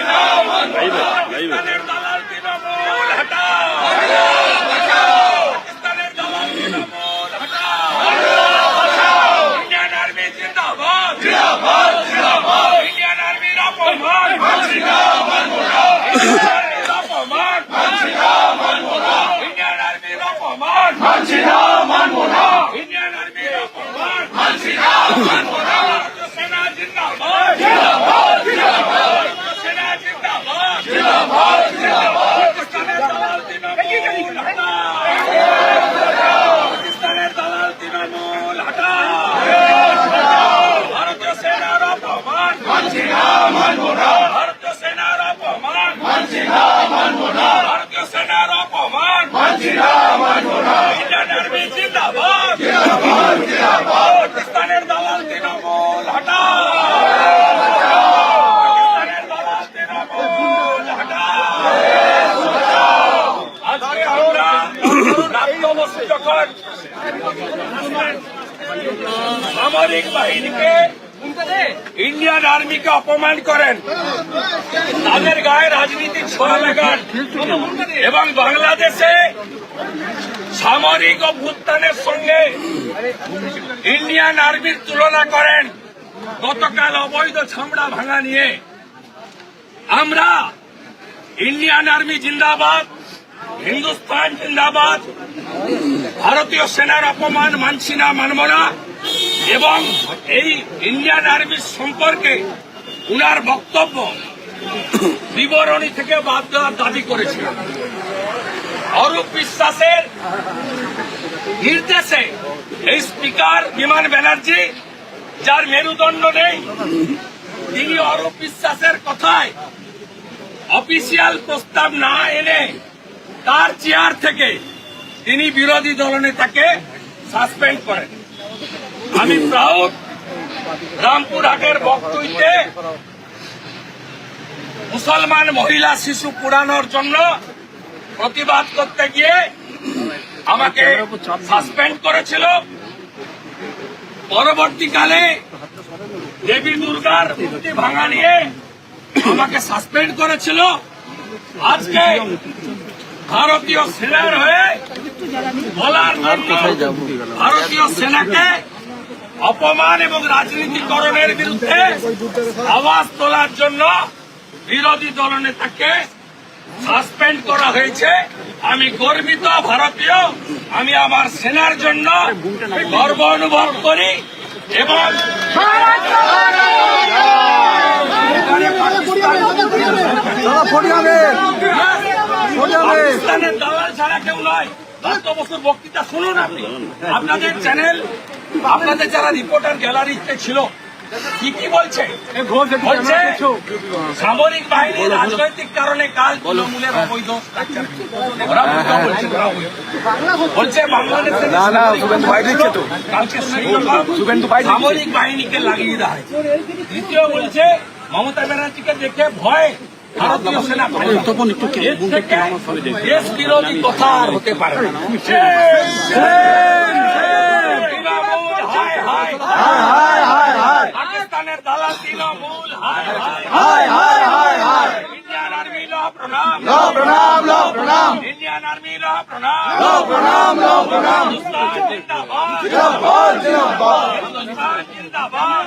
অপমান পাকিস্তানের দালাল তৃণমূল হটা পাকিস্তানের দালাল তৃণমূল হটা ইন্ডিয়ান আর্মি জিন্দাবাদ ইন্ডিয়ান আর্মির অপমান ইন্ডিয়ান আর্মির অপমান ইন্ডিয়ান আর্মির অপমান ইন্ডিয়ান আর্মির অপমান সেনা জিন্দাবাদ সেনা জিন্দাবাদ পাকিস্তানের দালাল তৃণমূল হটা পাকিস্তানের দালাল তৃণমূল হটা ভারতীয় সেনার অপমান ভারতীয় সেনার অপমান ভারতীয় সেনার অপমান ইন্ডিয়ান আর্মি জিন্দাবাদ পাকিস্তানের দালাল তৃণমূল হটা পাকিস্তানের দালাল তৃণমূল হটা আজকে আমরা রাষ্ট্রবস্তু যখন সামরিক বাহিনীকে ইন্ডিয়ান আর্মিকে অপমান করেন। তাদের গায়ে রাজনীতির ছোঁয়া লাগান। এবং বাংলাদেশে সামরিক অভ্যুত্থানের সঙ্গে ইন্ডিয়ান আর্মির তুলনা করেন। গতকাল অবৈধ ছামড়া ভাঙা নিয়ে। আমরা ইন্ডিয়ান আর্মি জিন্দাবাদ, হিন্দুস্তান জিন্দাবাদ, ভারতীয় সেনার অপমান মানছি না, মানব না। এবং এই ইন্ডিয়ান আর্মির সম্পর্কে উনার বক্তব্য বিবরণী থেকে বাদ দেওয়ার দাবি করেছিল। অরূপ বিশ্বাসের নির্দেশে এই স্পিকার বিমান ব্যানার্জি, যার মেরুদণ্ড নেই, তিনি অরূপ বিশ্বাসের কথায় অফিসিয়াল প্রস্তাব না এনে তার চেয়ার থেকে তিনি বিরোধী দলনেতাকে সাসপেন্ড করেন। আমি প্রাউড রামপুরহাটের বক্তব্যে মুসলমান মহিলা শিশু পুরানোর জন্য প্রতিবাদ করতে গিয়ে আমাকে সাসপেন্ড করেছিল। পরবর্তীকালে দেবী দুর্গার মূর্তি ভাঙা নিয়ে আমাকে সাসপেন্ড করেছিল। আজকে ভারতীয় সেনার হয়ে বলার জন্য ভারতীয় সেনাকে অপমান এবং রাজনীতিকরণের বিরুদ্ধে আওয়াজ তোলার জন্য বিরোধী দলনেতাকে সাসপেন্ড করা হয়েছে। আমি গর্বিত, ভারতীয়। আমি আমার সেনার জন্য গর্ব অনুভব করি এবং পাকিস্তানের দালাল ছাড়া কেউ নয়। বছর বক্তৃতা শুনুন আপনি। আপনাদের চ্যানেল আপনাদের যারা রিপোর্টার গ্যালারিতে ছিল কি কি বলছে? বলছে সামরিক বাহিনী রাজনৈতিক কারণে কাল তৃণমূলের অবৈধ বলছে, বাংলাদেশের। সামরিক বাহিনীকে লাগিয়ে হয়েছে। দ্বিতীয় বলছে মমতা ব্যানার্জিকে দেখে ভয়। ভারতীয়। দেশ বিরোধী কথা আর হতে পারে হায় হায় পাকিস্তানের দালাল তৃণমূল হায় হায় ইন্ডিয়ান আর্মি ল প্রণাম ইন্ডিয়ান আর্মি ল প্রণাম জিন্দাবাদ জিন্দাবাদ জিন্দাবাদ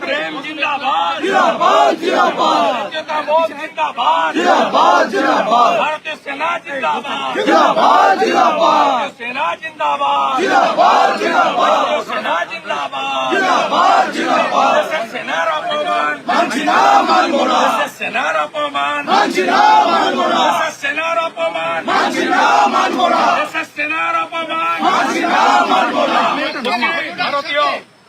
প্রেম জিন্দাবাদ। জিন্দাবাদ জিন্দাবাদ। ভারতীয় সেনা জিন্দাবাদ। ভারতীয় সেনা জিন্দাবাদ। ভারতীয় সেনা জিন্দাবাদ। দেশের সেনার অপমান। দেশের সেনার অপমান। দেশের সেনার অপমান। দেশের সেনার অপমান। ভারতীয়।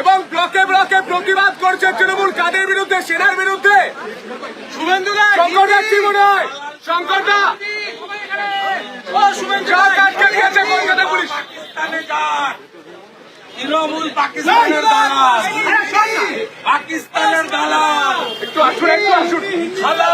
এবং ব্লকে ব্লকে প্রতিবাদ করছে তৃণমূল কাদের বিরুদ্ধে সেনার বিরুদ্ধে? শঙ্করদার কি মনে হয়? শঙ্করদা পাকিস্তানের দালাল। পাকিস্তানের দালাল। একটু আসুন একটু আসুন। সাদা